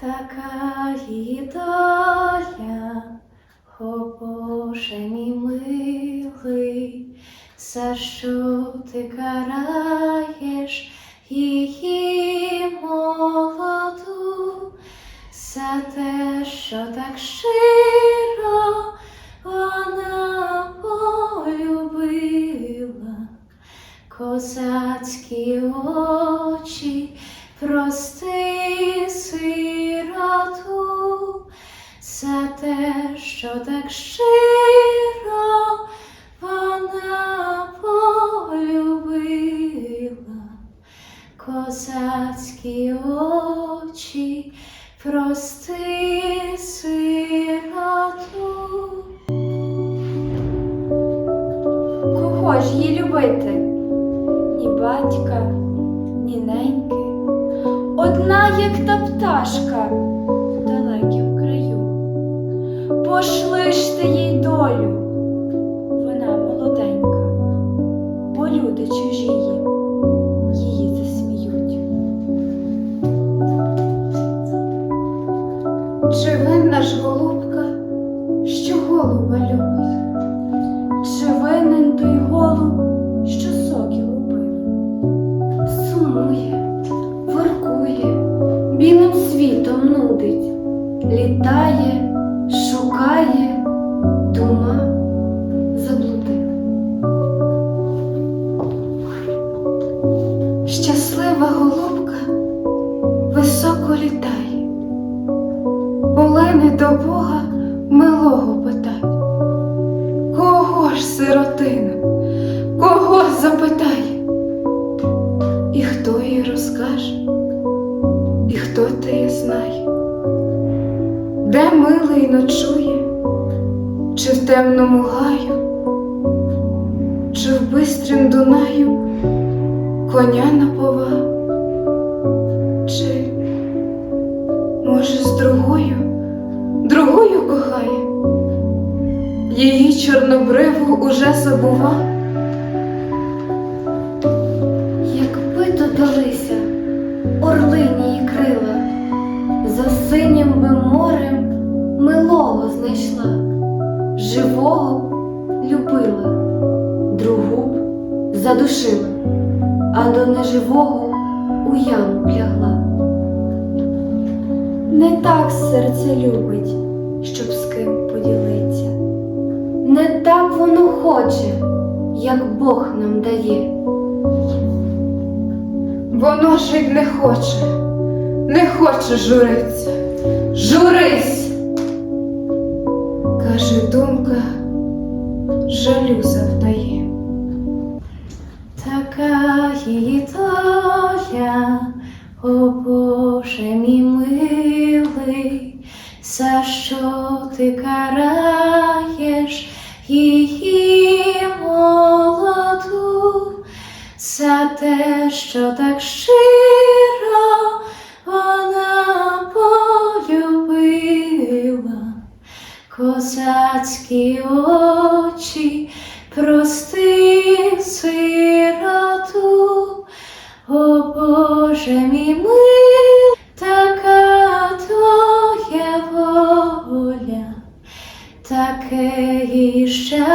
Така доля, о Боже мій милий, за що ти караєш її молоду, за те, що так щиро вона полюбила козацькі за те, що так щиро вона полюбила, козацькі очі, прости сироту. Кого ж їй любити? Ні батька, ні неньки. Одна, як та пташка. Пошли ж ти їй долю, вона молоденька, бо люди чужі їм її засміють. Чи винна ж голубка, що голуба любить? Чи винен той голуб, що соки лупив? Сумує, воркує, білим світом нудить, літає, шукає, дума заблудив. Щаслива голубка високо літає, полине до Бога милого питає. Кого ж сиротина, кого запитає? І хто їй розкаже, і хто теє знає, де милий ночує, чи в темному гаю, чи в бистрім Дунаю коня напова, чи, може, з другою, другою кохає, її чорнобриву уже забува. Морем милого знайшла, живого любила, другу б задушила, а до неживого у яму лягла. Не так серце любить, щоб з ким поділиться. Не так воно хоче, як Бог нам дає. Воно жить не хоче, не хоче журиться. Журись, каже думка, жалю завдає. Така її доля, о Боже мій милий, за що ти караєш її молоду, за те, що так козацькі очі, прости сироту, о Боже мій мил, така твоя воля, таке і щастя.